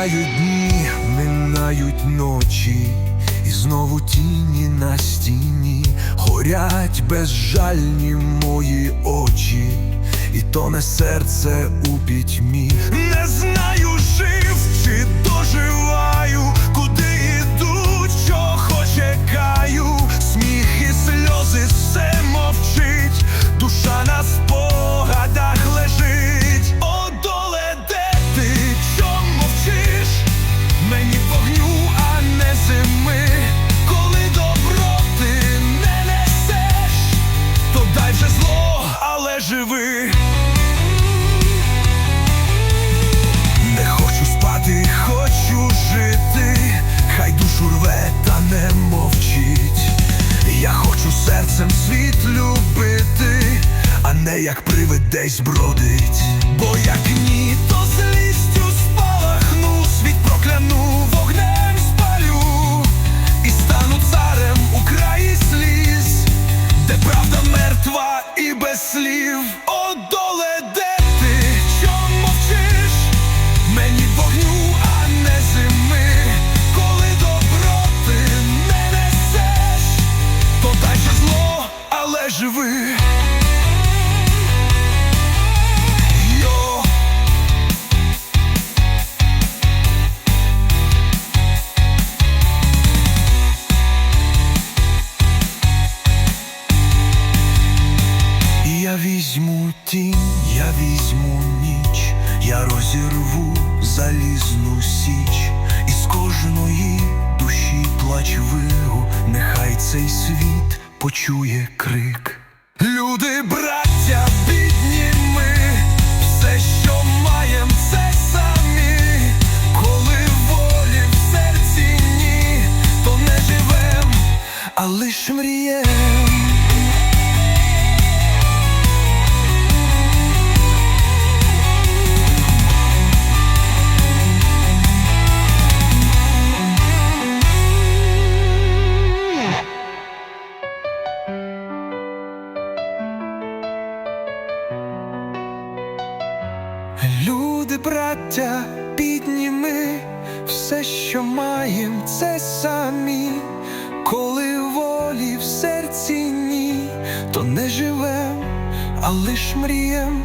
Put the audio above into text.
Минають дні, минають ночі, і знову тіні на стіні горять безжальні мої очі, і тоне серце у пітьмі. Живи. Не хочу спати, хочу жити, хай душу рве, та не мовчить. Я хочу серцем світ любити, а не як привид десь бродить. Бо як ні, то злістю спалахну, світ прокляну, вогнем спалю і стану царем у краї сліз, де правда мертва і без слів. Живи. Я візьму тінь, я візьму ніч, я розірву залізну січ, і з кожної душі плач виру, нехай цей світ почує крик. Люди, браття, бідні ми, все, що маєм, це самі, коли волі в серці ні, то не живем, а лиш мрієм. Люди, браття, бідні ми, все, що маєм, це самі, коли волі в серці ні, то не живем, а лиш мрієм.